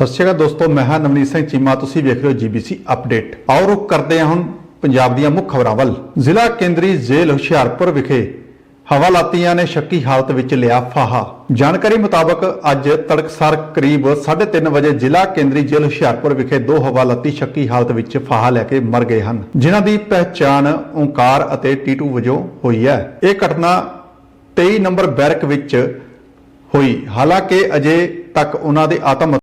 ਸਤਿ ਸ਼੍ਰੀ ਅਕਾਲ ਦੋਸਤੋ, ਮੈਂ ਹਾਂ ਨਵਨੀਤ ਸਿੰਘ ਚੀਮਾ, ਤੁਸੀਂ ਵੇਖ ਰਹੇ ਹੋ ਜੀਬੀਸੀ ਅਪਡੇਟ। ਆਓ ਰੁਕ ਕਰਦੇ ਹਾਂ ਹੁਣ ਪੰਜਾਬ ਦੀਆਂ ਮੁੱਖ ਖਬਰਾਂ ਵੱਲ। ਜ਼ਿਲ੍ਹਾ ਕੇਂਦਰੀ ਜੇਲ੍ਹ ਹੁਸ਼ਿਆਰਪੁਰ ਵਿਖੇ ਹਵਾਲਾਤੀਆਂ ਨੇ ਸ਼ੱਕੀ ਹਾਲਤ ਵਿੱਚ ਲਿਆ ਫਾਹਾ। ਜਾਣਕਾਰੀ ਮੁਤਾਬਕ ਅੱਜ ਤੜਕਸਾਰ ਕਰੀਬ 3:30 ਵਜੇ ਜ਼ਿਲ੍ਹਾ ਕੇਂਦਰੀ ਜੇਲ੍ਹ ਹੁਸ਼ਿਆਰਪੁਰ ਵਿਖੇ ਦੋ ਹਵਾਲਾਤੀ ਸ਼ੱਕੀ ਹਾਲਤ ਵਿੱਚ ਫਾਹਾ ਲੈ ਕੇ ਮਰ ਗਏ ਹਨ, ਜਿਨ੍ਹਾਂ ਦੀ ਪਹਿਚਾਣ ਓਂਕਾਰ ਅਤੇ ਟੀਟੂ ਵਜੋਂ ਹੋਈ ਹੈ। ਇਹ ਘਟਨਾ 23 ਨੰਬਰ ਬੈਰਕ ਵਿੱਚ ਹੋਈ, ਹਾਲਾਂਕਿ ਅਜੇ ਤੱਕ ਉਹਨਾਂ ਦੇ ਆਤਮ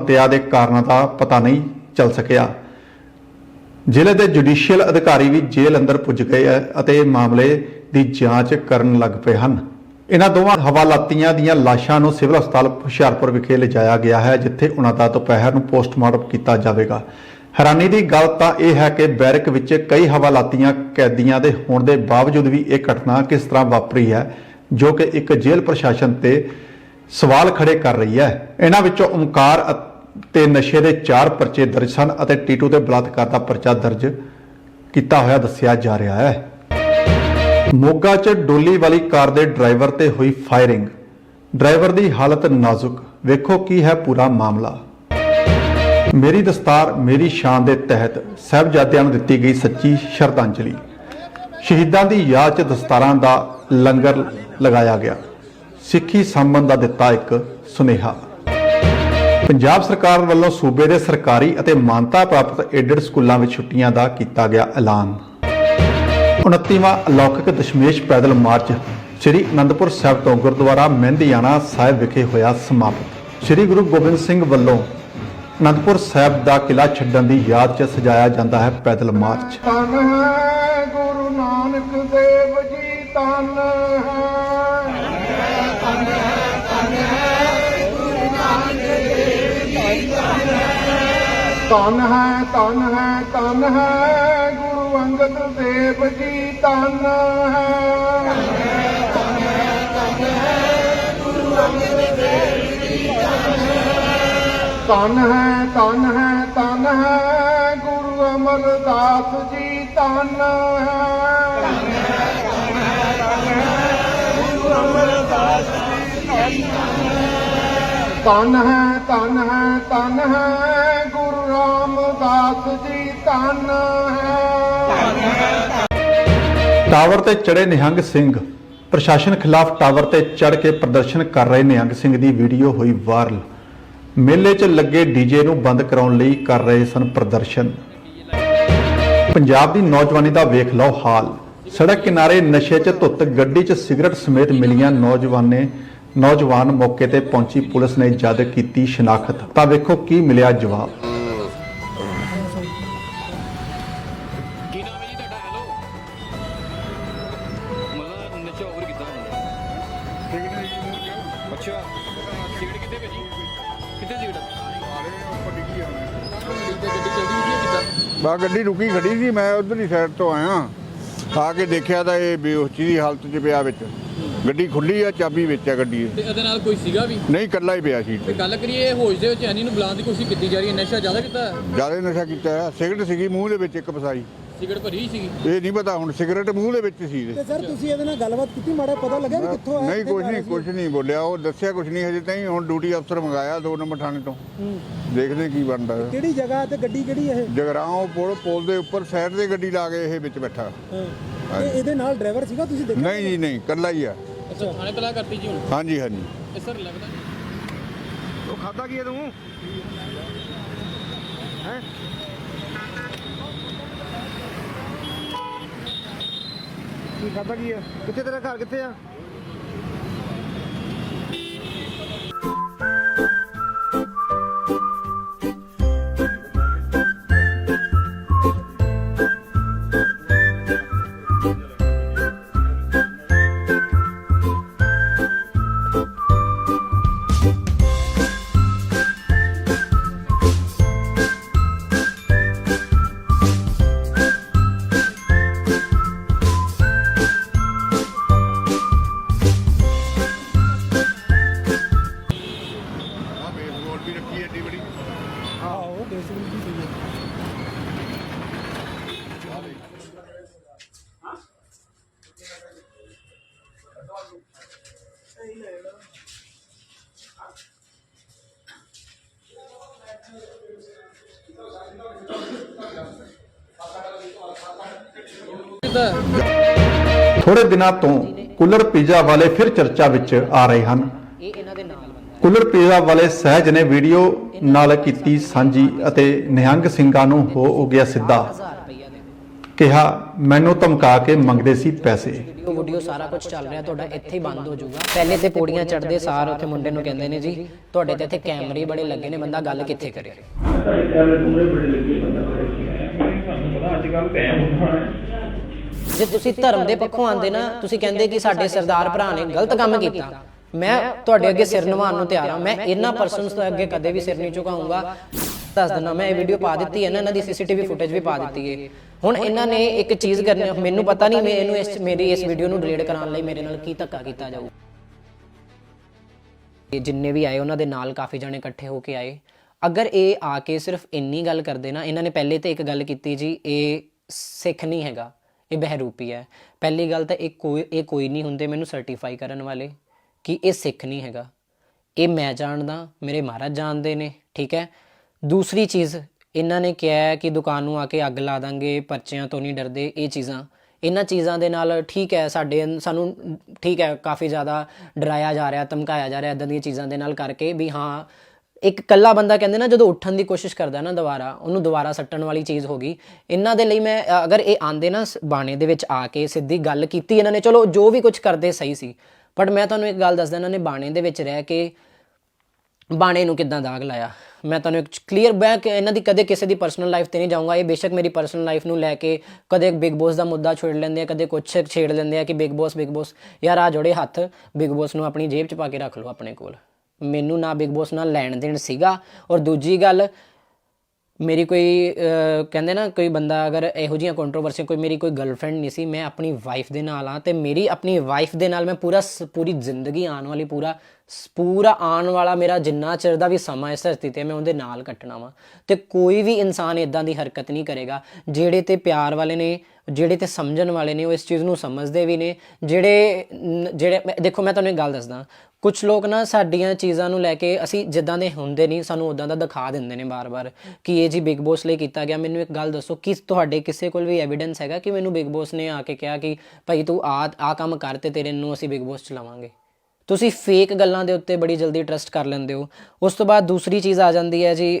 ਹੱਤਿਆ ਦੇ ਕਾਰਨਾਂ ਦਾ ਪਤਾ ਨਹੀਂ ਚੱਲ ਸਕਿਆ। ਜ਼ਿਲ੍ਹੇ ਦੇ ਜੁਡੀਸ਼ੀਅਲ ਅਧਿਕਾਰੀ ਵੀ ਜੇਲ੍ਹ ਅੰਦਰ ਪੁੱਜ ਗਏ ਅਤੇ ਮਾਮਲੇ ਦੀ ਜਾਂਚ ਕਰਨ ਲੱਗ ਪਏ ਹਨ। ਇਹਨਾਂ ਦੋਵਾਂ ਹਵਾਲਾਤੀਆਂ ਦੀਆਂ ਲਾਸ਼ਾਂ ਨੂੰ ਸਿਵਲ ਹਸਪਤਾਲ ਹੁਸ਼ਿਆਰਪੁਰ ਵਿਖੇ ਲਿਜਾਇਆ ਗਿਆ ਹੈ, ਜਿੱਥੇ ਉਹਨਾਂ ਦਾ ਦੁਪਹਿਰ ਨੂੰ ਪੋਸਟਮਾਰਟਮ ਕੀਤਾ ਜਾਵੇਗਾ। ਹੈਰਾਨੀ ਦੀ ਗੱਲ ਤਾਂ ਇਹ ਹੈ ਕਿ ਬੈਰਕ ਵਿੱਚ ਕਈ ਹਵਾਲਾਤੀਆਂ ਕੈਦੀਆਂ ਦੇ ਹੋਣ ਦੇ ਬਾਵਜੂਦ ਵੀ ਇਹ ਘਟਨਾ ਕਿਸ ਤਰ੍ਹਾਂ ਵਾਪਰੀ ਹੈ, ਜੋ ਕਿ ਇੱਕ ਜੇਲ੍ਹ ਪ੍ਰਸ਼ਾਸਨ ਤੇ ਸਵਾਲ ਖੜੇ ਕਰ ਰਹੀ ਹੈ। ਇਹਨਾਂ ਵਿੱਚੋਂ ਓਮਕਾਰ ਤੇ ਨਸ਼ੇ ਦੇ ਚਾਰ ਪਰਚੇ ਦਰਜ ਸਨ ਅਤੇ ਟੀਟੂ ਦੇ ਬਲਾਤਕਾਰ ਦਾ ਪਰਚਾ ਦਰਜ ਕੀਤਾ ਹੋਇਆ ਦੱਸਿਆ ਜਾ ਰਿਹਾ ਹੈ। ਮੋਗਾ 'ਚ ਡੋਲੀ ਵਾਲੀ ਕਾਰ ਦੇ ਡਰਾਈਵਰ ਤੇ ਹੋਈ ਫਾਇਰਿੰਗ। ਡਰਾਈਵਰ ਦੀ ਹਾਲਤ ਨਾਜ਼ੁਕ। ਵੇਖੋ ਕੀ ਹੈ ਪੂਰਾ ਮਾਮਲਾ। ਮੇਰੀ ਦਸਤਾਰ, ਮੇਰੀ ਸ਼ਾਨ ਦੇ ਤਹਿਤ ਸਹਿਬਜ਼ਾਦਿਆਂ ਨੂੰ ਦਿੱਤੀ ਗਈ ਸੱਚੀ ਸ਼ਰਧਾਂਜਲੀ। ਸ਼ਹੀਦਾਂ ਦੀ ਯਾਦ 'ਚ ਦਸਤਾਰਾਂ ਦਾ ਲੰਗਰ ਲਗਾਇਆ ਗਿਆ। ਸਿੱਖੀ ਸੰਬੰਧ ਦਾ ਦਿੱਤਾ ਇੱਕ ਸੁਨੇਹਾ। ਪੰਜਾਬ ਸਰਕਾਰ ਵੱਲੋਂ ਸੂਬੇ ਦੇ ਸਰਕਾਰੀ ਅਤੇ ਮਾਨਤਾ ਪ੍ਰਾਪਤ ਏਡਡ ਸਕੂਲਾਂ ਵਿੱਚ ਛੁੱਟੀਆਂ ਦਾ ਕੀਤਾ ਗਿਆ ਐਲਾਨ। 29ਵਾਂ ਅਲੌਕਿਕ ਦਸ਼ਮੇਸ਼ ਪੈਦਲ ਮਾਰਚ ਸ੍ਰੀ ਅਨੰਦਪੁਰ ਸਾਹਿਬ ਤੋਂ ਗੁਰਦੁਆਰਾ ਮਹਿੰਦੀਆਣਾ ਸਾਹਿਬ ਵਿਖੇ ਹੋਇਆ ਸਮਾਪਤ। ਸ੍ਰੀ ਗੁਰੂ ਗੋਬਿੰਦ ਸਿੰਘ ਵੱਲੋਂ ਅਨੰਦਪੁਰ ਸਾਹਿਬ ਦਾ ਕਿਲਾ ਛੱਡਣ ਦੀ ਯਾਦ 'ਚ ਸਜਾਇਆ ਜਾਂਦਾ ਹੈ ਪੈਦਲ ਮਾਰਚ। ਤਨ ਹੈ ਗੁਰੂ ਨਾਨਕ ਦੇਵ ਜੀ ਤਨ ਹੈ। ਤਨ ਹੈ ਤਨ ਹੈ ਤਨ ਹੈ। ਗੁਰੂ ਅੰਗਦ ਦੇਵ ਜੀ ਤਨ ਹੈ। ਤਨ ਹੈ ਤਨ ਹੈ ਤਨ ਹੈ। ਗੁਰੂ ਅਮਰਦਾਸ ਜੀ ਤਨ ਹੈ। ਤਨ ਹੈ ਤਨ ਹੈ ਤਨ ਹੈ। ਜੀ ਤਨ ਹੈ। ਟਾਵਰ ਤੇ ਚੜੇ ਨਿਹੰਗ ਸਿੰਘ। ਪ੍ਰਸ਼ਾਸਨ ਖਿਲਾਫ ਟਾਵਰ ਤੇ ਚੜ ਕੇ ਪ੍ਰਦਰਸ਼ਨ ਕਰ ਰਹੇ ਨਿਹੰਗ ਸਿੰਘ ਦੀ ਵੀਡੀਓ ਹੋਈ ਵਾਇਰਲ। ਮੇਲੇ 'ਚ ਲੱਗੇ ਡੀਜੇ ਨੂੰ ਬੰਦ ਕਰਾਉਣ ਲਈ ਕਰ ਰਹੇ ਸਨ ਪ੍ਰਦਰਸ਼ਨ। ਪੰਜਾਬ ਦੀ ਨੌਜਵਾਨੀ ਦਾ ਵੇਖ ਲਓ ਹਾਲ। ਸੜਕ ਕਿਨਾਰੇ ਨਸ਼ੇ 'ਚ ਧੁੱਤ, ਗੱਡੀ 'ਚ ਸਿਗਰਟ ਸਮੇਤ ਮਿਲੀਆਂ ਨੌਜਵਾਨੇ। ਨੌਜਵਾਨ ਮੌਕੇ ਤੇ ਪਹੁੰਚੀ ਪੁਲਿਸ ਨੇ ਜਦ ਕੀਤੀ ਸ਼ਨਾਖਤ। ਤਾਂ ਵੇਖੋ ਕੀ ਮਿਲਿਆ ਜਵਾਬ। ਗੱਡੀ ਰੁਕੀ ਖੜੀ ਸੀ ਮੈਂ ਉਧਰਲੀ ਸਾਈਡ ਤੋਂ ਆਇਆ। ਆ ਕੇ ਦੇਖਿਆ ਤਾਂ ਇਹ ਬੇਹੋਸ਼ੀ ਦੀ ਹਾਲਤ 'ਚ ਪਿਆ ਵਿੱਚ। ਗੱਡੀ ਖੁੱਲੀ ਆ ਚਾਬੀ ਵਿੱਚ ਆ ਗੱਡੀ ਦੇ। ਤੇ ਇਹਦੇ ਨਾਲ ਕੋਈ ਸੀਗਾ ਵੀ? ਨਹੀਂ ਇਕੱਲਾ ਹੀ ਪਿਆ ਸੀ ਤੇ ਗੱਲ ਕਰੀਏ ਹੋਸ਼ ਦੇ ਵਿੱਚ ਐਨੀ ਨੂੰ ਬੁਲਾਉਣ ਦੀ ਕੋਸ਼ਿਸ਼ ਕੀਤੀ ਜਾ ਰਹੀ ਹੈ ਨਸ਼ਾ ਜ਼ਿਆਦਾ ਕੀਤਾ ਹੈ? ਜ਼ਿਆਦਾ ਨਸ਼ਾ ਕੀਤਾ ਹੈ। ਸਿਗਰਟ ਸੀਗੀ ਮੂੰਹ ਦੇ ਵਿੱਚ ਇੱਕ ਫਸਾਈ। ਸਿਗਰਟ ਭਰੀ ਸੀਗੀ? ਇਹ ਨਹੀਂ ਪਤਾ ਹੁਣ ਸਿਗਰਟ ਮੂੰਹ ਦੇ ਵਿੱਚ ਸੀ ਇਹਦੇ। ਤੇ ਸਰ ਤੁਸੀਂ ਇਹਦੇ ਨਾਲ ਗੱਲਬਾਤ ਕੀਤੀ? ਮਾੜਾ ਪਤਾ ਲੱਗਿਆ ਵੀ ਕਿੱਥੋਂ ਆਇਆ ਨਹੀਂ ਕੁਝ ਨਹੀਂ ਕੁਝ ਨਹੀਂ ਬੋਲਿਆ। ਉਹ ਦੱਸਿਆ ਕੁਝ ਨਹੀਂ ਹਜੇ ਤਾਈਂ ਹੁਣ ਡਿਊਟੀ ਅਫਸਰ ਮੰਗਾਇਆ 2 ਨੰਬਰ ਥਾਣੇ ਤੋਂ। ਦੇਖਦੇ ਕੀ ਬਣਦਾ। ਹੈ। ਕਿਹੜੀ ਜਗ੍ਹਾ ਤੇ ਗੱਡੀ ਕਿਹੜੀ ਇਹ? ਜਗਰਾਓਂ ਪੁਲ ਪੁਲ ਦੇ ਉੱਪਰ ਸਾਈਡ ਤੇ ਗੱਡੀ ਲਾ ਕੇ ਇਹ ਵਿੱਚ ਬੈਠਾ। ਹਾਂ। ਤੇ ਇਹਦੇ ਨਾਲ ਡਰਾਈਵਰ ਸੀਗਾ? ਤੁਸੀਂ ਦੇਖਿਆ ਨਹੀਂ ਜੀ ਨਹੀਂ? ਇਕੱਲਾ ਹੀ ਆ। ਅੱਛਾ ਥਾਣੇ ਤਲਾ ਕਰਤੀ ਜੀ ਹੁਣ? ਹਾਂਜੀ ਹਾਂਜੀ। ਇਹ ਸਰ ਲੱਗਦਾ ਉਹ ਖਾਦਾ ਕੀ ਹੈ ਤੂੰ? ਹੈ? ਕੀ ਖਾਦਾ ਕੀ ਹੈ ਕਿੱਥੇ ਤੇਰਾ ਘਰ ਕਿੱਥੇ ਆ? ਥੋੜੇ ਦਿਨਾਂ ਤੋਂ ਕੁੱਲਰ ਪੀਜ਼ਾ ਵਾਲੇ ਫਿਰ ਚਰਚਾ ਵਿੱਚ ਆ ਰਹੇ ਹਨ। ਇਹ ਇਹਨਾਂ ਦੇ ਨਾਲ ਬੰਦਾ ਕੁੱਲਰ ਪੀਜ਼ਾ ਵਾਲੇ ਸਹਿਜ ਨੇ ਵੀਡੀਓ ਨਾਲ ਕੀਤੀ ਸਾਂਝੀ ਅਤੇ ਨਿਹੰਗ ਸਿੰਘਾਂ ਨੂੰ ਹੋ ਗਿਆ ਸਿੱਧਾ। 1000 ਰੁਪਈਆ ਦੇ ਦਿਓ। ਕਿਹਾ ਮੈਨੂੰ ਧਮਕਾ ਕੇ ਮੰਗਦੇ ਸੀ ਪੈਸੇ। ਵੀਡੀਓ ਵੀਡੀਓ ਸਾਰਾ ਕੁਝ ਚੱਲ ਰਿਹਾ ਤੁਹਾਡਾ ਇੱਥੇ ਹੀ ਬੰਦ ਹੋ ਜਾਊਗਾ। ਪਹਿਲੇ ਤੇ ਪੌੜੀਆਂ ਚੜਦੇ ਸਾਰ ਉੱਥੇ ਮੁੰਡੇ ਨੂੰ ਕਹਿੰਦੇ ਨੇ ਜੀ ਤੁਹਾਡੇ ਤੇ ਇੱਥੇ ਕੈਮਰੇ ਬੜੇ ਲੱਗੇ ਨੇ ਬੰਦਾ ਗੱਲ ਕਿੱਥੇ ਕਰੇ? ਜੇ ਤੁਸੀਂ ਧਰਮ ਦੇ ਪੱਖੋਂ ਆਂਦੇ ਨਾ ਤੁਸੀਂ ਕਹਿੰਦੇ ਕਿ ਸਾਡੇ ਸਰਦਾਰ ਭਰਾ ਨੇ ਗਲਤ ਕੰਮ ਕੀਤਾ। ਮੈਂ ਤੁਹਾਡੇ ਅੱਗੇ ਸਿਰ ਨਿਵਾਉਣ ਨੂੰ ਤਿਆਰ ਹਾਂ। ਮੈਂ ਇਹਨਾਂ ਪਰਸਨਸ ਤੋਂ ਅੱਗੇ ਕਦੇ ਵੀ ਸਿਰ ਨਹੀਂ ਝੁਕਾਊਂਗਾ ਦੱਸ ਦਿੰਦਾ ਮੈਂ ਇਹ ਵੀਡੀਓ ਪਾ ਦਿੱਤੀ ਹੈ ਨਾ ਇਹਨਾਂ ਦੀ ਸੀਸੀਟੀਵੀ ਫੁਟੇਜ ਵੀ ਪਾ ਦਿੱਤੀ ਹੈ। ਹੁਣ ਇਹਨਾਂ ਨੇ ਇੱਕ ਚੀਜ਼ ਕਰਨੀ ਮੈਨੂੰ ਪਤਾ ਨਹੀਂ ਮੈਂ ਇਹਨੂੰ ਇਸ ਮੇਰੀ ਇਸ ਵੀਡੀਓ ਨੂੰ ਡਿਲੀਟ ਕਰਾਉਣ ਲਈ ਮੇਰੇ ਨਾਲ ਕੀ ਧੱਕਾ ਕੀਤਾ ਜਾਊ। ਇਹ ਜਿੰਨੇ ਵੀ ਆਏ ਉਹਨਾਂ ਦੇ ਨਾਲ ਕਾਫੀ ਜਣੇ ਇਕੱਠੇ ਹੋ ਕੇ ਆਏ। ਅਗਰ ਇਹ ਆ ਕੇ ਸਿਰਫ ਇੰਨੀ ਗੱਲ ਕਰਦੇ ਨਾ ਇਹਨਾਂ ਨੇ ਪਹਿਲੇ ਤੇ ਇੱਕ ਗੱਲ ਕੀਤੀ ਜੀ ਇਹ ਸਿੱਖ ਨਹੀਂ ਹੈਗਾ ਇਹ ਬਹਿਰੂਪੀ ਹੈ। ਪਹਿਲੀ ਗੱਲ ਤਾਂ ਇਹ ਕੋਈ ਇਹ ਕੋਈ ਨਹੀਂ ਹੁੰਦੇ ਮੈਨੂੰ ਸਰਟੀਫਾਈ ਕਰਨ ਵਾਲੇ ਕਿ ਇਹ ਸਿੱਖ ਨਹੀਂ ਹੈਗਾ। ਇਹ ਮੈਂ ਜਾਣਦਾ, ਮੇਰੇ ਮਹਾਰਾਜ ਜਾਣਦੇ ਨੇ, ਠੀਕ ਹੈ। ਦੂਸਰੀ ਚੀਜ਼, ਇਹਨਾਂ ਨੇ ਕਿਹਾ ਕਿ ਦੁਕਾਨ ਨੂੰ ਆ ਕੇ ਅੱਗ ਲਾ ਦਾਂਗੇ, ਪਰਚਿਆਂ ਤੋਂ ਨਹੀਂ ਡਰਦੇ, ਇਹ ਚੀਜ਼ਾਂ। ਇਹਨਾਂ ਚੀਜ਼ਾਂ ਦੇ ਨਾਲ ਠੀਕ ਹੈ, ਸਾਡੇ ਸਾਨੂੰ ਠੀਕ ਹੈ, ਕਾਫੀ ਜ਼ਿਆਦਾ ਡਰਾਇਆ ਜਾ ਰਿਹਾ, ਧਮਕਾਇਆ ਜਾ ਰਿਹਾ ਇਦਾਂ ਦੀਆਂ ਚੀਜ਼ਾਂ ਦੇ ਨਾਲ ਕਰਕੇ ਵੀ ਹਾਂ ਇੱਕ ਕੱਲਾ ਬੰਦਾ ਕਹਿੰਦੇ ਨਾ, ਜਦੋਂ ਉੱਠਣ ਦੀ ਕੋਸ਼ਿਸ਼ ਕਰਦਾ ਨਾ ਦੁਬਾਰਾ, ਉਹਨੂੰ ਦੁਬਾਰਾ ਸੱਟਣ ਵਾਲੀ ਚੀਜ਼ ਹੋ ਗਈ। ਇਹਨਾਂ ਦੇ ਲਈ ਮੈਂ ਅਗਰ ਇਹ ਆਂਦੇ ਨਾ ਬਾਣੇ ਦੇ ਵਿੱਚ ਆ ਕੇ ਸਿੱਧੀ ਗੱਲ ਕੀਤੀ ਇਹਨਾਂ ਨੇ, ਚਲੋ ਜੋ ਵੀ ਕੁਝ ਕਰਦੇ ਸਹੀ ਸੀ। ਬਟ ਮੈਂ ਤੁਹਾਨੂੰ ਇੱਕ ਗੱਲ ਦੱਸਦਾ, ਇਹਨਾਂ ਨੇ ਬਾਣੇ ਦੇ ਵਿੱਚ ਰਹਿ ਕੇ ਬਾਣੇ ਨੂੰ ਕਿੱਦਾਂ ਦਾਗ ਲਾਇਆ? ਮੈਂ ਤੁਹਾਨੂੰ ਇੱਕ ਕਲੀਅਰ ਬੈਕ ਇਹਨਾਂ ਦੀ ਕਦੇ ਕਿਸੇ ਦੀ ਪਰਸਨਲ ਲਾਈਫ ਤੇ ਨਹੀਂ ਜਾਊਂਗਾ। ਇਹ ਬੇਸ਼ੱਕ ਮੇਰੀ ਪਰਸਨਲ ਲਾਈਫ ਨੂੰ ਲੈ ਕੇ ਕਦੇ ਬਿਗ ਬੋਸ ਦਾ ਮੁੱਦਾ ਛੇੜ ਲੈਂਦੇ ਆ, ਕਦੇ ਕੁਛ ਛੇੜ ਲੈਂਦੇ ਆ ਕਿ ਬਿਗ ਬੋਸ ਬਿਗ ਬੋਸ ਯਾਰ ਆ ਜੋੜੇ ਹੱਥ ਬਿਗ ਬੋਸ ਨੂੰ ਆਪਣੀ ਜੇਬ 'ਚ ਪਾ ਕੇ ਰੱਖ ਲਓ ਆਪਣੇ ਕੋਲ। ਮੈਨੂੰ ਨਾ ਬਿਗ ਬੋਸ ਨਾਲ ਲੈਣ ਦੇਣ ਸੀਗਾ। ਔਰ ਦੂਜੀ ਗੱਲ, ਮੇਰੀ ਕੋਈ ਕਹਿੰਦੇ ਨਾ ਕੋਈ ਬੰਦਾ ਅਗਰ ਇਹੋ ਜਿਹੀਆਂ ਕੰਟਰੋਵਰਸੀ ਕੋਈ ਮੇਰੀ ਕੋਈ ਗਰਲਫ੍ਰੈਂਡ ਨਹੀਂ ਸੀ, ਮੈਂ ਆਪਣੀ ਵਾਈਫ ਦੇ ਨਾਲ ਆ ਤੇ ਮੇਰੀ ਆਪਣੀ ਵਾਈਫ ਦੇ ਨਾਲ ਮੈਂ ਪੂਰਾ ਸ- ਪੂਰੀ ਜ਼ਿੰਦਗੀ ਆਉਣ ਵਾਲੀ, ਪੂਰਾ ਪੂਰਾ ਆਉਣ ਵਾਲਾ ਮੇਰਾ ਜਿੰਨਾ ਚਿਰ ਦਾ ਵੀ ਸਮਾਂ ਇਸ ਧਰਤੀ ਤੇ ਮੈਂ ਉਹਦੇ ਨਾਲ ਕੱਟਣਾ ਵਾ। ਤੇ ਕੋਈ ਵੀ ਇਨਸਾਨ ਇਦਾਂ ਦੀ ਹਰਕਤ ਨਹੀਂ ਕਰੇਗਾ, ਜਿਹੜੇ ਤੇ ਪਿਆਰ ਵਾਲੇ ਨੇ, ਜਿਹੜੇ ਤੇ ਸਮਝਣ ਵਾਲੇ ਨੇ, ਉਹ ਇਸ ਚੀਜ਼ ਨੂੰ ਸਮਝਦੇ ਵੀ ਨੇ, ਜਿਹੜੇ ਜਿਹੜੇ ਦੇਖੋ ਮੈਂ ਤੁਹਾਨੂੰ ਇੱਕ ਗੱਲ ਦੱਸਦਾ ਕੁਝ ਲੋਕ ਨਾ ਸਾਡੀਆਂ ਚੀਜ਼ਾਂ ਨੂੰ ਲੈ ਕੇ ਅਸੀਂ ਜਿੱਦਾਂ ਦੇ ਹੁੰਦੇ ਨਹੀਂ, ਸਾਨੂੰ ਉਦਾਂ ਦਾ ਦਿਖਾ ਦਿੰਦੇ ਨੇ ਬਾਰ-ਬਾਰ ਕਿ ਇਹ ਜੀ ਬਿਗ ਬੋਸ ਲਈ ਕੀਤਾ ਗਿਆ। ਮੈਨੂੰ ਇੱਕ ਗੱਲ ਦੱਸੋ, ਕਿ ਤੁਹਾਡੇ ਕਿਸੇ ਕੋਲ ਵੀ ਐਵੀਡੈਂਸ ਹੈਗਾ ਕਿ ਮੈਨੂੰ ਬਿਗ ਬੋਸ ਨੇ ਆ ਕੇ ਕਿਹਾ ਕਿ ਭਾਈ ਤੂੰ ਆ ਆ ਕੰਮ ਕਰ ਤੇ ਤੇਰੇ ਨੂੰ ਅਸੀਂ ਬਿਗ ਬੋਸ ਚਲਾਵਾਂਗੇ? ਤੁਸੀਂ ਫੇਕ ਗੱਲਾਂ ਦੇ ਉੱਤੇ ਬੜੀ ਜਲਦੀ ਟਰਸਟ ਕਰ ਲੈਂਦੇ ਹੋ। ਉਸ ਤੋਂ ਬਾਅਦ ਦੂਸਰੀ ਚੀਜ਼ ਆ ਜਾਂਦੀ ਹੈ ਜੀ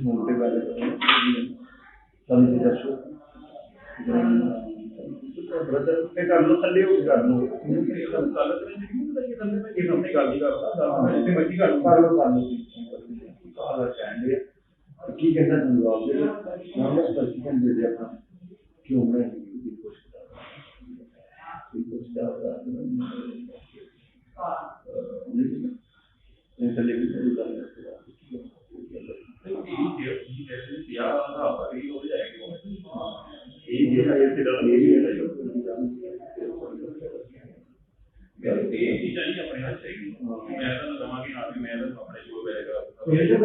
ਤੁਸੀਂ ਮੂਲ ਤੇ ਗੱਲ ਕਰੋ ਤੁਹਾਨੂੰ ਜੀ ਦੱਸੋ। ਬ੍ਰਦਰ ਤੇ ਕਰ ਲੋ ਥੱਲੇ ਹੋ ਕੇ ਕਰ ਲੋ ਕਰ ਲੋ ਇਹ ਆਪਣੀ ਗੱਲ ਹੀ ਕਰਦਾ। ਤੇ ਮੈਂ ਕੀ ਗੱਲ ਕਰ ਲੋ ਕਰ ਲੋ ਕਾਹਦਾ ਕਹਿੰਦੇ ਕੀ ਕਹਿੰਦਾ ਜਵਾਬ ਦੇ ਨਾਮ ਦਾ ਸਪੈਸੀਫਿਕੇਸ਼ਨ ਦੇ ਦੇ ਆਪਣਾ। ਕਿਉਂ ਮੈਂ ਇਹ ਕੋਸ਼ਿਸ਼ ਕਰ ਰਹਾ ਕੋਈ ਕੁਛ ਦਾ ਇਹ ਥੱਲੇ ਵੀ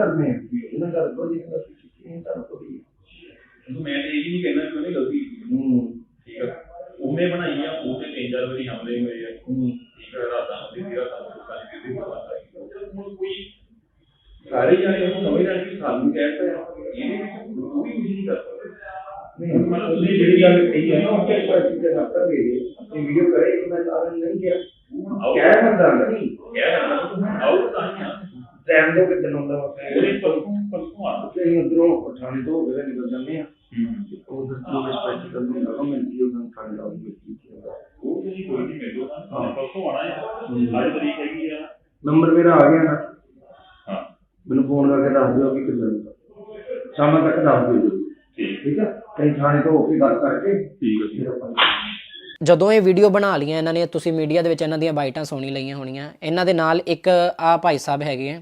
ਇਹ ਜੋ ਕਰਨੇ ਇਹ ਨਾ ਕਰ ਦੋ ਜੀ ਇਹ ਤਾਂ ਕੋਈ ਕਿਉਂਕਿ ਮੈਂ ਤੇ ਇਹ ਵੀ ਨਹੀਂ ਕਹਿਣਾ ਕਿ ਉਹਨੇ ਗਲਤੀ ਕੀਤੀ ਠੀਕ ਹੈ ਉਹਨੇ ਬਣਾਈ ਆ ਉਹਦੇ ਤਿੰਨ ਚਾਰ ਵਾਰੀ ਹਮਲੇ ਹੋਏ ਆ ਠੀਕ ਹੈ ਰਾਤਾਂ ਨੂੰ ਦਿੱਤੀ ਰਾਤਾਂ ਨੂੰ ਲੋਕਾਂ ਨੇ ਕਿਤੇ ਬਾਤ ਆਈ ਹੁਣ ਕੋਈ ਸਾਰੇ ਜਾਣੇ ਉਹ ਸਮਝ ਰਹੇ ਕਿ ਸਾਨੂੰ ਕਹਿਤਾ ਇਹਦੇ ਵਿੱਚ ਕੋਈ ਕੁਝ ਨਹੀਂ ਕਰ ਸਕਦਾ ਨਹੀਂ ਮਤਲਬ ਉਹਨੇ ਜਿਹੜੀ ਗੱਲ ਕਹੀ ਹੈ ਨਾ ਉਹ ਕਿ ਪਾਰਟੀ ਦੇ ਨਾਤਾ ਦੇ ਟਾਈਮ ਦੋ ਕਿ ਦਿਨ ਹੁੰਦਾ ਉਹਦੇ ਪਰਸੋਂ ਪਰਸੋਂ ਆ। ਤੇ ਉਧਰੋਂ ਪਠਾਣੇ ਤੋਂ ਹੋ ਕੇ ਨਿਕਲ ਜਾਂਦੇ ਆ ਉਧਰ ਤੋਂ ਸਪੈਸ਼ਲ ਨੂੰ ਲਗਾ ਮੈਂ ਜੀ ਉਹਨਾਂ ਖਾਣ ਦਾ ਵੀ ਕੀਤੀ ਉਹ ਤੁਸੀਂ ਕੋਈ ਨਹੀਂ ਮਿਲੋ ਹਾਂ। ਪਰਸੋਂ ਆਣਾ ਹੈ। ਅੱਜ ਤਰੀਕ ਹੈਗੀ ਆ। ਨੰਬਰ ਮੇਰਾ ਆ ਗਿਆ ਨਾ। ਹਾਂ। ਮੈਨੂੰ ਫੋਨ ਕਰਕੇ ਦੱਸ ਦਿਓ ਕਿ ਕਿੱਦਾਂ ਦਾ। ਸ਼ਾਮ ਤੱਕ ਦੱਸ ਦਿਓ ਜੀ। ਠੀਕ। ਹੈ ਕਈ ਥਾਣੇ ਤੋਂ ਹੋ ਕੇ ਗੱਲ ਕਰਕੇ ਠੀਕ ਹੈ ਜੀ ਫਿਰ ਆਪਾਂ ਜਦੋਂ ਇਹ ਵੀਡੀਓ ਬਣਾ ਲਈਆਂ ਇਹਨਾਂ ਨੇ ਤੁਸੀਂ ਮੀਡੀਆ ਦੇ ਵਿੱਚ ਇਹਨਾਂ ਦੀਆਂ ਬਾਈਟਾਂ ਸੁਣੀ ਲਈਆਂ ਹੋਣੀਆਂ। ਇਹਨਾਂ ਦੇ ਨਾਲ ਇੱਕ ਆ ਭਾਈ ਸਾਹਿਬ ਹੈਗੇ ਆ।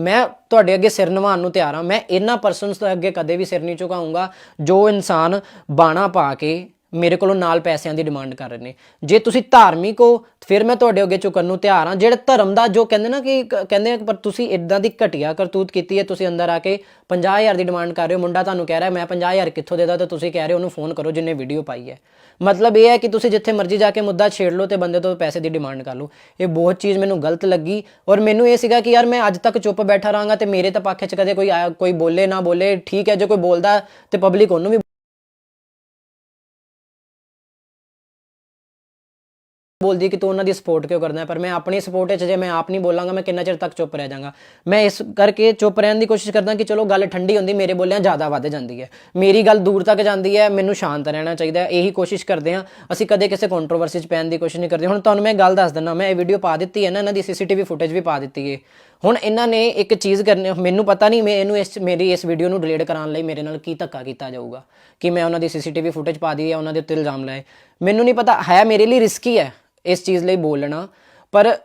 ਮੈਂ ਤੁਹਾਡੇ ਅੱਗੇ ਸਿਰ ਨਿਵਾਉਣ ਨੂੰ ਤਿਆਰ ਹਾਂ। ਮੈਂ ਇਹਨਾਂ ਪਰਸਨਸ ਦੇ ਅੱਗੇ ਕਦੇ ਵੀ ਸਿਰ ਨਹੀਂ ਝੁਕਾਊਂਗਾ ਜੋ ਇਨਸਾਨ ਬਾਣਾ ਪਾ ਕੇ ਮੇਰੇ ਕੋਲੋਂ ਨਾਲ ਪੈਸਿਆਂ ਦੀ ਡਿਮਾਂਡ ਕਰ ਰਹੇ ਨੇ। ਜੇ ਤੁਸੀਂ ਧਾਰਮਿਕ ਹੋ ਫਿਰ ਮੈਂ ਤੁਹਾਡੇ ਅੱਗੇ ਝੁਕਣ ਨੂੰ ਤਿਆਰ ਹਾਂ। ਜਿਹੜੇ ਧਰਮ ਦਾ ਜੋ ਕਹਿੰਦੇ ਨਾ ਕਿ ਕ- ਕਹਿੰਦੇ ਪਰ ਤੁਸੀਂ ਇਦਾਂ ਦੀ ਘਟੀਆ ਕਰਤੂਤ ਕੀਤੀ ਹੈ, ਤੁਸੀਂ ਅੰਦਰ ਆ ਕੇ 50000 ਦੀ ਡਿਮਾਂਡ ਕਰ ਰਹੇ ਹੋ। ਮੁੰਡਾ ਤੁਹਾਨੂੰ ਕਹਿ ਰਿਹਾ, ਮੈਂ 50000 ਕਿੱਥੋਂ ਦੇਦਾ ਤਾਂ ਤੁਸੀਂ ਕਹਿ ਰਹੇ ਹੋ, ਉਹਨੂੰ ਫੋਨ ਕਰੋ ਜਿੰਨੇ ਵੀਡੀਓ ਪਾਈ ਹੈ। ਮਤਲਬ ਇਹ ਹੈ ਕਿ ਤੁਸੀਂ ਜਿੱਥੇ ਮਰਜ਼ੀ ਜਾ ਕੇ ਮੁੱਦਾ ਛੇੜ ਲਓ ਤੇ ਬੰਦੇ ਤੋਂ ਪੈਸੇ ਦੀ ਡਿਮਾਂਡ ਕਰ ਲਓ। ਇਹ ਬਹੁਤ ਚੀਜ਼ ਮੈਨੂੰ ਗਲਤ ਲੱਗੀ ਔਰ ਮੈਨੂੰ ਇਹ ਸੀਗਾ ਕਿ ਯਾਰ ਮੈਂ ਅੱਜ ਤੱਕ ਚੁੱਪ ਬੈਠਾ ਰਹਾਂਗਾ ਤੇ ਮੇਰੇ ਤਾਂ ਪੱਖ 'ਚ ਕਦੇ ਕੋਈ ਆਇਆ, ਕੋਈ ਬੋਲੇ ਨਾ ਬੋਲੇ। ਠੀਕ ਹੈ, ਜੇ ਕੋਈ ਬੋਲਦਾ ਤੇ ਪਬਲਿਕ ਉਹਨੂੰ ਵੀ ਬੋਲਦੀ ਕਿ ਤੂੰ ਉਹਨਾਂ ਦੀ ਸਪੋਰਟ ਕਿਉਂ ਕਰਦਾ ਪਰ ਮੈਂ ਆਪਣੀ ਸਪੋਰਟ 'ਚ ਜੇ ਮੈਂ ਆਪ ਨਹੀਂ ਬੋਲਾਂਗਾ, ਮੈਂ ਕਿੰਨਾ ਚਿਰ ਤੱਕ ਚੁੱਪ ਰਹਿ ਜਾਵਾਂਗਾ ਮੈਂ ਇਸ ਕਰਕੇ ਚੁੱਪ ਰਹਿਣ ਦੀ ਕੋਸ਼ਿਸ਼ ਕਰਦਾ ਕਿ ਚਲੋ ਗੱਲ ਠੰਡੀ ਹੁੰਦੀ, ਮੇਰੇ ਬੋਲਿਆਂ ਜ਼ਿਆਦਾ ਵੱਧ ਜਾਂਦੀ ਹੈ। ਮੇਰੀ ਗੱਲ ਦੂਰ ਤੱਕ ਜਾਂਦੀ ਹੈ, ਮੈਨੂੰ ਸ਼ਾਂਤ ਰਹਿਣਾ ਚਾਹੀਦਾ ਹੈ, ਇਹੀ ਕੋਸ਼ਿਸ਼ ਕਰਦੇ ਹਾਂ। ਅਸੀਂ ਕਦੇ ਕਿਸੇ ਕੰਟਰੋਵਰਸੀ 'ਚ ਪੈਣ ਦੀ ਕੋਸ਼ਿਸ਼ ਨਹੀਂ ਕਰਦੇ। ਹੁਣ ਤੁਹਾਨੂੰ ਮੈਂ ਗੱਲ ਦੱਸ ਦਿੰਦਾ, ਮੈਂ ਇਹ ਵੀਡੀਓ ਪਾ ਦਿੱਤੀ ਹੈ ਨਾ, ਇਹਨਾਂ ਦੀ ਸੀਸੀਟੀਵੀ ਫੁਟੇਜ ਵੀ ਪਾ ਦਿੱਤੀ ਹੈ। ਹੁਣ ਇਹਨਾਂ ਨੇ ਇੱਕ ਚੀਜ਼ ਕਰਨੀ, ਮੈਨੂੰ ਪਤਾ ਨਹੀਂ, ਮੈਂ ਇਹਨੂੰ ਇਸ, ਮੇਰੀ ਇਸ ਵੀਡੀਓ ਨੂੰ ਡਿਲੀਟ ਕਰਾਉਣ ਲਈ ਮੇਰੇ ਨਾਲ ਕੀ ਧੱਕਾ ਕੀਤਾ ਜਾਊਗਾ? ਕਿ ਮੈਂ ਉਹਨਾਂ ਦੀ ਸੀਸੀਟੀਵੀ ਫੁਟੇਜ ਪਾ ਦੀ ਹੈ, ਉਹਨਾਂ ਦੇ ਉੱਤੇ ਇਲਜ਼ਾਮ ਲਾਏ। ਮੈਨੂੰ ਨਹੀਂ ਪਤਾ, ਹੈ ਮੇਰੇ ਲਈ ਰਿਸਕੀ ਹੈ। ਇਸ ਚੀਜ਼ ਲਈ ਬੋਲਣਾ। ਪਰ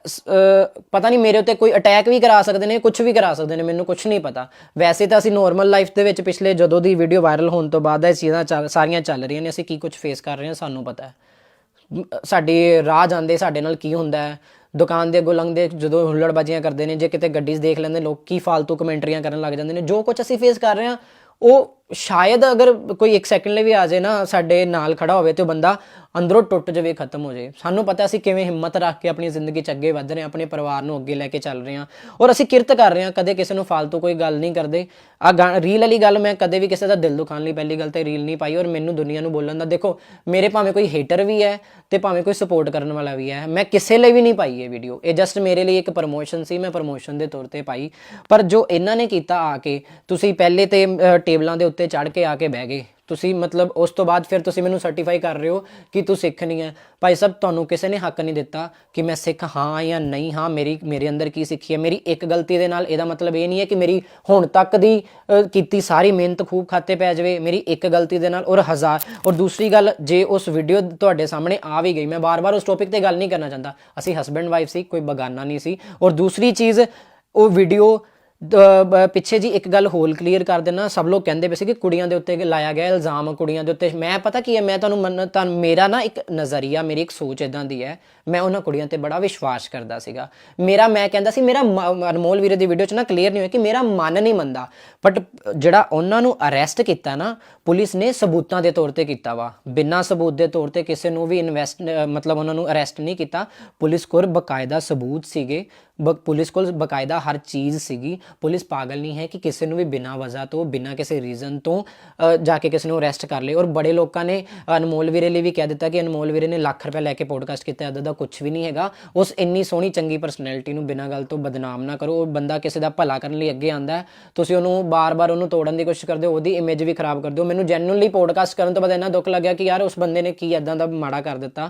ਪਤਾ ਨਹੀਂ ਮੇਰੇ ਉੱਤੇ ਕੋਈ ਅਟੈਕ ਵੀ ਕਰਾ ਸਕਦੇ ਨੇ ਕੁਝ ਵੀ ਕਰਾ ਸਕਦੇ ਨੇ, ਮੈਨੂੰ ਕੁਝ ਨਹੀਂ ਪਤਾ। ਵੈਸੇ ਤਾਂ ਅਸੀਂ ਨੋਰਮਲ ਲਾਈਫ ਦੇ ਵਿੱਚ ਪਿਛਲੇ ਜਦੋਂ ਦੀ ਵੀਡੀਓ ਵਾਇਰਲ ਹੋਣ ਤੋਂ ਬਾਅਦ ਇਹ ਚੀਜ਼ਾਂ ਚੱਲ- ਸਾਰੀਆਂ ਚੱਲ ਰਹੀਆਂ ਨੇ, ਅਸੀਂ ਕੀ ਕੁਝ ਫੇਸ ਕਰ ਰਹੇ ਹਾਂ, ਸਾਨੂੰ ਪਤਾ ਹੈ। ਸਾਡੇ ਰਾਹ ਜਾਂਦੇ, ਸਾਡੇ ਨਾਲ ਕੀ ਹੁੰਦਾ ਹੈ। ਦੁਕਾਨ ਦੇ ਅੱਗੋਂ ਲੰਘਦੇ, ਜਦੋਂ ਹੁੱਲੜਬਾਜ਼ੀਆਂ ਕਰਦੇ ਨੇ, ਜੇ ਕਿਤੇ ਗੱਡੀਜ਼ ਦੇਖ ਲੈਂਦੇ ਲੋਕ ਕੀ ਫालतू ਕਮੈਂਟਰੀਆਂ ਕਰਨ ਲੱਗ ਜਾਂਦੇ ਨੇ, ਜੋ ਕੁਝ ਅਸੀਂ ਫੇਸ ਕਰ ਰਹੇ ਹਾਂ, ਉਹ ਸ਼ਾਇਦ ਅਗਰ ਕੋਈ 1 ਸੈਕਿੰਡ ਲਈ ਵੀ ਆ ਜਾਏ ਨਾ, ਸਾਡੇ ਨਾਲ ਖੜਾ ਹੋਵੇ ਤੇ ਉਹ ਬੰਦਾ ਅੰਦਰੋਂ ਟੁੱਟ ਜਾਵੇ, ਖਤਮ ਹੋ ਜਾਏ। ਸਾਨੂੰ ਪਤਾ ਅਸੀਂ ਕਿਵੇਂ ਹਿੰਮਤ ਰੱਖ ਕੇ ਆਪਣੀ ਜ਼ਿੰਦਗੀ 'ਚ ਅੱਗੇ ਵਧ ਰਹੇ ਹਾਂ, ਆਪਣੇ ਪਰਿਵਾਰ ਨੂੰ ਅੱਗੇ ਲੈ ਕੇ ਚੱਲ ਰਹੇ ਹਾਂ। ਔਰ ਅਸੀਂ ਕਿਰਤ ਕਰ ਰਹੇ ਹਾਂ, ਕਦੇ ਕਿਸੇ ਨੂੰ ਫालतू ਕੋਈ ਗੱਲ ਨਹੀਂ ਕਰਦੇ। ਆ ਰੀਲ ਵਾਲੀ ਗੱਲ ਮੈਂ ਕਦੇ ਵੀ ਕਿਸੇ ਦਾ ਦਿਲ ਦੁਖਾਉਣ ਲਈ ਪਹਿਲੀ ਗੱਲ ਤੇ ਰੀਲ ਨਹੀਂ ਪਾਈ, ਔਰ ਮੈਨੂੰ ਦੁਨੀਆ ਨੂੰ ਬੋਲਣ ਦਾ, ਦੇਖੋ, ਮੇਰੇ ਭਾਵੇਂ ਕੋਈ ਹੇਟਰ ਵੀ ਹੈ ਤੇ ਭਾਵੇਂ ਕੋਈ ਸਪੋਰਟ ਕਰਨ ਵਾਲਾ ਵੀ ਹੈ, ਮੈਂ ਕਿਸੇ ਲਈ ਵੀ ਨਹੀਂ ਪਾਈ ਇਹ ਵੀਡੀਓ ਇਹ ਜਸਟ ਮੇਰੇ ਲਈ ਇੱਕ ਪ੍ਰਮੋਸ਼ਨ ਸੀ, ਮੈਂ ਪ੍ਰਮੋਸ਼ਨ ਦੇ ਤੌਰ ਤੇ ਪਾਈ। ਪਰ ਜੋ ਇਹਨਾਂ ਨੇ ਕੀਤਾ ਆ ਕੇ, ਤੁਸੀਂ ਪਹਿਲੇ ਤੇ ਟੇਬਲਾਂ ਦੇ ਉੱਤੇ ਚੜ ਕੇ ਆ ਕੇ ਬਹਿ ਗਏ। ਤੁਸੀਂ ਮਤਲਬ ਉਸ ਤੋਂ ਬਾਅਦ ਫਿਰ ਤੁਸੀਂ ਮੈਨੂੰ ਸਰਟੀਫਾਈ ਕਰ ਰਹੇ ਹੋ ਕਿ ਤੂੰ ਸਿੱਖ ਨਹੀਂ ਹੈ। ਭਾਈ ਸਾਹਿਬ, ਤੁਹਾਨੂੰ ਕਿਸੇ ਨੇ ਹੱਕ ਨਹੀਂ ਦਿੱਤਾ ਕਿ ਮੈਂ ਸਿੱਖ ਹਾਂ ਜਾਂ ਨਹੀਂ ਹਾਂ। ਮੇਰੀ, ਮੇਰੇ ਅੰਦਰ ਕੀ ਸਿੱਖੀ ਹੈ? ਮੇਰੀ ਇੱਕ ਗਲਤੀ ਦੇ ਨਾਲ ਇਹਦਾ ਮਤਲਬ ਇਹ ਨਹੀਂ ਹੈ ਕਿ ਮੇਰੀ ਹੁਣ ਤੱਕ ਦੀ ਕੀਤੀ ਸਾਰੀ ਮਿਹਨਤ ਖੂਬ ਖਾਤੇ ਪੈ ਜਾਵੇ। ਮੇਰੀ ਇੱਕ ਗਲਤੀ ਦੇ ਨਾਲ ਔਰ ਹਜ਼ਾਰ। ਔਰ ਦੂਸਰੀ ਗੱਲ, ਜੇ ਉਸ ਵੀਡੀਓ ਤੁਹਾਡੇ ਸਾਹਮਣੇ ਆ ਵੀ ਗਈ, ਮੈਂ ਬਾਰ-ਬਾਰ ਉਸ ਟੌਪਿਕ ਤੇ ਗੱਲ ਨਹੀਂ ਕਰਨਾ ਚਾਹੁੰਦਾ। ਅਸੀਂ ਹਸਬੈਂਡ ਵਾਈਫ ਸੀ, ਕੋਈ ਬਗਾਨਾ ਨਹੀਂ ਸੀ। ਔਰ ਦੂਸਰੀ ਚੀਜ਼, ਉਹ ਵੀਡੀਓ ਪਿੱਛੇ ਜੀ ਇੱਕ ਗੱਲ ਹੋਲ ਕਲੀਅਰ ਕਰ ਦੇਣਾ ਸਭ ਲੋਕ ਕਹਿੰਦੇ ਪਏ ਸੀ ਕਿ ਕੁੜੀਆਂ ਦੇ ਉੱਤੇ ਲਾਇਆ ਗਿਆ ਇਲਜ਼ਾਮ, ਕੁੜੀਆਂ ਦੇ ਉੱਤੇ। ਮੈਂ ਪਤਾ ਕੀ ਹੈ, ਮੈਂ ਤੁਹਾਨੂੰ ਮੰਨ ਤਾਂ ਮੇਰਾ ਨਾ ਇੱਕ ਨਜ਼ਰੀਆ, ਮੇਰੀ ਇੱਕ ਸੋਚ ਇਦਾਂ ਦੀ ਹੈ, ਮੈਂ ਉਹਨਾਂ ਕੁੜੀਆਂ ਤੇ ਬੜਾ ਵਿਸ਼ਵਾਸ ਕਰਦਾ ਸੀਗਾ। ਮੇਰਾ, ਮੈਂ ਕਹਿੰਦਾ ਸੀ, ਮੇਰਾ ਮ- ਅਨਮੋਲ ਵੀਰੇ ਦੀ ਵੀਡੀਓ 'ਚ ਨਾ ਕਲੀਅਰ ਨਹੀਂ ਹੋਇਆ ਕਿ ਮੇਰਾ ਮਨ ਨਹੀਂ ਮੰਨਦਾ। ਬਟ ਜਿਹੜਾ ਉਹਨਾਂ ਨੂੰ ਅਰੈਸਟ ਕੀਤਾ ਨਾ, ਪੁਲਿਸ ਨੇ ਸਬੂਤਾਂ ਦੇ ਤੌਰ ਤੇ ਕੀਤਾ ਵਾ। ਬਿਨਾਂ ਸਬੂਤ ਦੇ ਤੌਰ ਤੇ ਕਿਸੇ ਨੂੰ ਵੀ ਇਨਵੈਸਟ ਮਤਲਬ ਉਹਨਾਂ ਨੂੰ ਅਰੈਸਟ ਨਹੀਂ ਕੀਤਾ। ਪੁਲਿਸ ਕੋਲ ਬਕਾਇਦਾ ਸਬੂਤ ਸੀਗੇ। ਬ- ਪੁਲਿਸ ਕੋਲ ਬਕਾਇਦਾ ਹਰ ਚੀਜ਼ ਸੀਗੀ। ਪੁਲਿਸ ਪਾਗਲ ਨਹੀਂ ਹੈ ਕਿ ਕਿਸੇ ਨੂੰ ਵੀ ਬਿਨਾਂ ਵਜ੍ਹਾ ਤੋਂ, ਬਿਨਾਂ ਕਿਸੇ ਰੀਜ਼ਨ ਤੋਂ ਜਾ ਕੇ ਕਿਸੇ ਨੂੰ ਅਰੈਸਟ ਕਰ ਲਏ। ਔਰ ਬੜੇ ਲੋਕਾਂ ਨੇ ਅਨਮੋਲ ਵੀਰੇ ਲਈ ਵੀ ਕਹਿ ਦਿੱਤਾ ਕਿ ਅਨਮੋਲ ਵੀਰੇ ਨੇ ਲੱਖ ਰੁਪਏ ਲੈ ਕੇ ਪੋਡਕਾਸਟ ਕੀਤਾ ਇਦਾਂ ਦਾ ਕੁਝ ਵੀ ਨਹੀਂ ਹੈਗਾ। ਉਸ ਇੰਨੀ ਸੋਹਣੀ ਚੰਗੀ ਪਰਸਨੈਲਿਟੀ ਨੂੰ ਬਿਨਾਂ ਗੱਲ ਤੋਂ ਬਦਨਾਮ ਨਾ ਕਰੋ। ਉਹ ਬੰਦਾ ਕਿਸੇ ਦਾ ਭਲਾ ਕਰਨ ਲਈ ਅੱਗੇ ਆਂਦਾ ਤੁਸੀਂ ਉਹਨੂੰ ਬਾਰ-ਬਾਰ ਉਹਨੂੰ ਤੋੜਨ ਦੀ ਕੋਸ਼ਿਸ਼ ਕਰਦੇ ਹੋ, ਉਹਦੀ ਇਮੇਜ ਵੀ ਖਰਾਬ ਕਰਦੇ ਹੋ ਮੈਨੂੰ ਜੈਨੂਇਨਲੀ ਪੋਡਕਾਸਟ ਕਰਨ ਤੋਂ ਬਾਅਦ ਇੰਨਾ ਦੁੱਖ ਲੱਗਿਆ ਕਿ ਯਾਰ ਉਸ ਬੰਦੇ ਨੇ ਕੀ ਇਦਾਂ ਦਾ ਮਾੜਾ ਕਰ ਦਿੱਤਾ।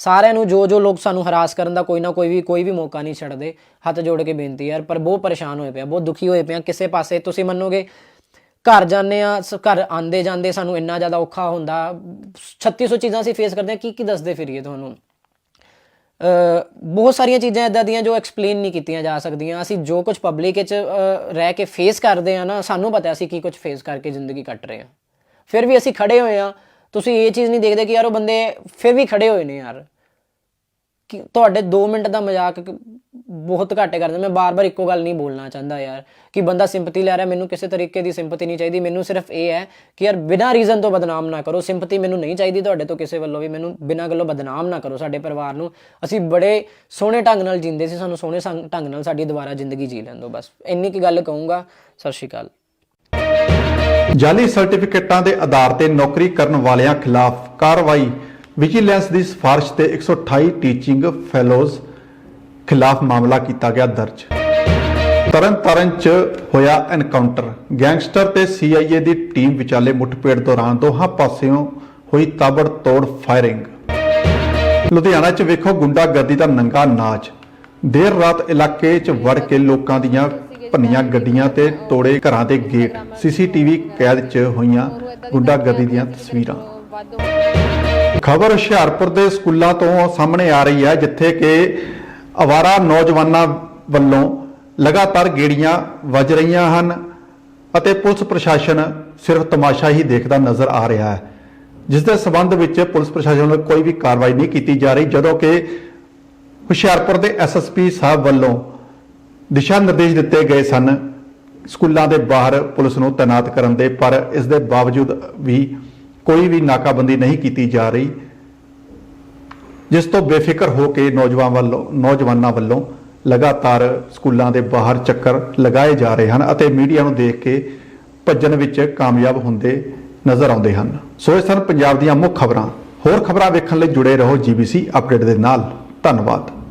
ਸਾਰਿਆਂ ਨੂੰ ਜੋ ਜੋ ਲੋਕ ਸਾਨੂੰ ਹਰਾਸ ਕਰਨ ਦਾ ਕੋਈ ਨਾ ਕੋਈ ਵੀ ਕੋਈ ਵੀ ਮੌਕਾ ਨਹੀਂ ਛੱਡਦੇ, ਹੱਥ ਜੋੜ ਕੇ ਬੇਨਤੀ ਯਾਰ, ਪਰ ਬਹੁਤ ਪਰੇਸ਼ਾਨ ਹੋਏ ਪਿਆ ਬਹੁਤ ਦੁਖੀ ਹੋਏ ਪਿਆ ਕਿਸੇ ਪਾਸੇ ਤੁਸੀਂ ਮੰਨੋਗੇ, ਘਰ ਜਾਂਦੇ ਆ, ਸ- ਘਰ ਆਂਦੇ ਜਾਂਦੇ ਸਾਨੂੰ ਇੰਨਾ ਜ਼ਿਆਦਾ ਔਖਾ ਹੁੰਦਾ। 3600 ਚੀਜ਼ਾਂ ਅਸੀਂ ਫੇਸ ਕਰਦੇ ਆ ਕੀ ਕੀ ਦੱਸਦੇ ਫਿਰੀਏ ਤੁਹਾਨੂੰ? ਬਹੁਤ ਸਾਰੀਆਂ ਚੀਜ਼ਾਂ ਇਦਾਂ ਦੀਆਂ ਜੋ ਐਕਸਪਲੇਨ ਨਹੀਂ ਕੀਤੀਆਂ ਜਾ ਸਕਦੀਆਂ। ਅਸੀਂ ਜੋ ਕੁਝ ਪਬਲਿਕ ਵਿੱਚ ਰਹਿ ਕੇ ਫੇਸ ਕਰਦੇ ਆ ਨਾ, ਸਾਨੂੰ ਪਤਾ ਅਸੀਂ ਕੀ ਕੁਝ ਫੇਸ ਕਰਕੇ ਜ਼ਿੰਦਗੀ ਕੱਟ ਰਹੇ ਆ। ਫਿਰ ਵੀ ਅਸੀਂ ਖੜੇ ਹੋਏ ਆ ਤੁਸੀਂ ਇਹ ਚੀਜ਼ ਨਹੀਂ ਦੇਖਦੇ ਕਿ ਯਾਰ ਉਹ ਬੰਦੇ ਫਿਰ ਵੀ ਖੜੇ ਹੋਏ ਨੇ ਯਾਰ। ਕਿ ਤੁਹਾਡੇ 2 ਮਿੰਟ ਦਾ ਮਜ਼ਾਕ ਬਹੁਤ ਘੱਟ ਕਰਦੇ। ਮੈਂ ਬਾਰ-ਬਾਰ ਇੱਕੋ ਗੱਲ ਨਹੀਂ ਬੋਲਣਾ ਚਾਹੁੰਦਾ ਯਾਰ ਕਿ ਬੰਦਾ ਸਿੰਪਥੀ ਲੈ ਰਿਹਾ, ਮੈਨੂੰ ਕਿਸੇ ਤਰੀਕੇ ਦੀ ਸਿੰਪਥੀ ਨਹੀਂ ਚਾਹੀਦੀ। ਮੈਨੂੰ ਸਿਰਫ ਇਹ ਹੈ ਕਿ ਯਾਰ ਬਿਨਾਂ ਰੀਜ਼ਨ ਤੋਂ ਬਦਨਾਮ ਨਾ ਕਰੋ। ਸਿੰਪਥੀ ਮੈਨੂੰ ਨਹੀਂ ਚਾਹੀਦੀ ਤੁਹਾਡੇ ਤੋਂ ਕਿਸੇ ਵੱਲੋਂ ਵੀ। ਮੈਨੂੰ ਬਿਨਾਂ ਗੱਲੋਂ ਬਦਨਾਮ ਨਾ ਕਰੋ ਸਾਡੇ ਪਰਿਵਾਰ ਨੂੰ। ਅਸੀਂ ਬੜੇ ਸੋਹਣੇ ਢੰਗ ਨਾਲ ਜਿੰਦੇ ਸੀ। ਸਾਨੂੰ ਸੋਹਣੇ ਸੰਗ- ਢੰਗ ਨਾਲ ਸਾਡੀ ਦੁਬਾਰਾ ਜ਼ਿੰਦਗੀ ਜੀ ਲੈਣ ਦਿਓ ਬਸ। ਇੰਨੀ ਕੀ ਗੱਲ ਕਹੂੰਗਾ। ਸਤਿ ਸ਼੍ਰੀ ਅਕਾਲ। ਜਾਲੀ ਸਰਟੀਫਿਕੇਟਾਂ ਦੇ ਆਧਾਰ ਤੇ ਨੌਕਰੀ ਕਰਨ ਵਾਲਿਆਂ ਖਿਲਾਫ ਕਾਰਵਾਈ ਵਿਜੀਲੈਂਸ ਦੀ ਸਿਫਾਰਿਸ਼ ਤੇ 128 ਟੀਚਿੰਗ ਫੈਲੋਜ਼ ਖਿਲਾਫ ਮਾਮਲਾ ਕੀਤਾ ਗਿਆ ਦਰਜ। ਤਰਨਤਾਰਨ ਚ ਹੋਇਆ ਐਨਕਾਊਂਟਰ। ਗੈਂਗਸਟਰ ਤੇ ਸੀਆਈਏ ਦੀ ਟੀਮ ਵਿਚਾਲੇ ਮੁੱਠਭੇੜ ਦੌਰਾਨ ਦੋਹਾਂ ਪਾਸਿਓਂ ਹੋਈ ਤਾਬੜਤੋੜ ਫਾਇਰਿੰਗ। ਲੁਧਿਆਣਾ 'ਚ ਵੇਖੋ ਗੁੰਡਾਗਰਦੀ ਦਾ ਨੰਗਾ ਨਾਚ। ਦੇਰ ਰਾਤ ਇਲਾਕੇ 'ਚ ਵੜ ਕੇ ਲੋਕਾਂ ਦੀਆਂ ਭੰਨੀਆਂ ਗੱਡੀਆਂ ਤੇ ਤੋੜੇ ਘਰਾਂ ਦੇ ਗੇਟ। ਸੀਸੀਟੀਵੀ ਕੈਦ 'ਚ ਹੋਈਆਂ ਗੁੰਡਾਗਰਦੀ ਦੀਆਂ ਤਸਵੀਰਾਂ। ਖਬਰ ਹੁਸ਼ਿਆਰਪੁਰ ਦੇ ਸਕੂਲਾਂ ਤੋਂ ਸਾਹਮਣੇ ਆ ਰਹੀ ਹੈ, ਜਿੱਥੇ ਕਿ ਅਵਾਰਾ ਨੌਜਵਾਨਾਂ ਵੱਲੋਂ ਲਗਾਤਾਰ ਗੇੜੀਆਂ ਵੱਜ ਰਹੀਆਂ ਹਨ ਅਤੇ ਪੁਲਿਸ ਪ੍ਰਸ਼ਾਸਨ ਸਿਰਫ ਤਮਾਸ਼ਾ ਹੀ ਦੇਖਦਾ ਨਜ਼ਰ ਆ ਰਿਹਾ ਹੈ। ਜਿਸ ਦੇ ਸਬੰਧ ਵਿੱਚ ਪੁਲਿਸ ਪ੍ਰਸ਼ਾਸਨ ਵੱਲੋਂ ਕੋਈ ਵੀ ਕਾਰਵਾਈ ਨਹੀਂ ਕੀਤੀ ਜਾ ਰਹੀ, ਜਦੋਂ ਕਿ ਹੁਸ਼ਿਆਰਪੁਰ ਦੇ ਐਸਐਸਪੀ ਸਾਹਿਬ ਵੱਲੋਂ ਦਿਸ਼ਾ ਨਿਰਦੇਸ਼ ਦਿੱਤੇ ਗਏ ਸਨ ਸਕੂਲਾਂ ਦੇ ਬਾਹਰ ਪੁਲਿਸ ਨੂੰ ਤਾਇਨਾਤ ਕਰਨ ਦੇ, ਪਰ ਇਸ ਦੇ ਬਾਵਜੂਦ ਵੀ ਕੋਈ ਵੀ ਨਾਕਾਬੰਦੀ ਨਹੀਂ ਕੀਤੀ ਜਾ ਰਹੀ, ਜਿਸ ਤੋਂ ਬੇਫਿਕਰ ਹੋ ਕੇ ਨੌਜਵਾਨ ਵੱਲੋਂ, ਨੌਜਵਾਨਾਂ ਵੱਲੋਂ ਲਗਾਤਾਰ ਸਕੂਲਾਂ ਦੇ ਬਾਹਰ ਚੱਕਰ ਲਗਾਏ ਜਾ ਰਹੇ ਹਨ ਅਤੇ ਮੀਡੀਆ ਨੂੰ ਦੇਖ ਕੇ ਭੱਜਣ ਵਿੱਚ ਕਾਮਯਾਬ ਹੁੰਦੇ ਨਜ਼ਰ ਆਉਂਦੇ ਹਨ। ਸੋ ਇਹ ਸਨ ਪੰਜਾਬ ਦੀਆਂ ਮੁੱਖ ਖਬਰਾਂ। ਹੋਰ ਖਬਰਾਂ ਵੇਖਣ ਲਈ ਜੁੜੇ ਰਹੋ ਜੀਬੀਸੀ ਅਪਡੇਟ ਦੇ ਨਾਲ। ਧੰਨਵਾਦ।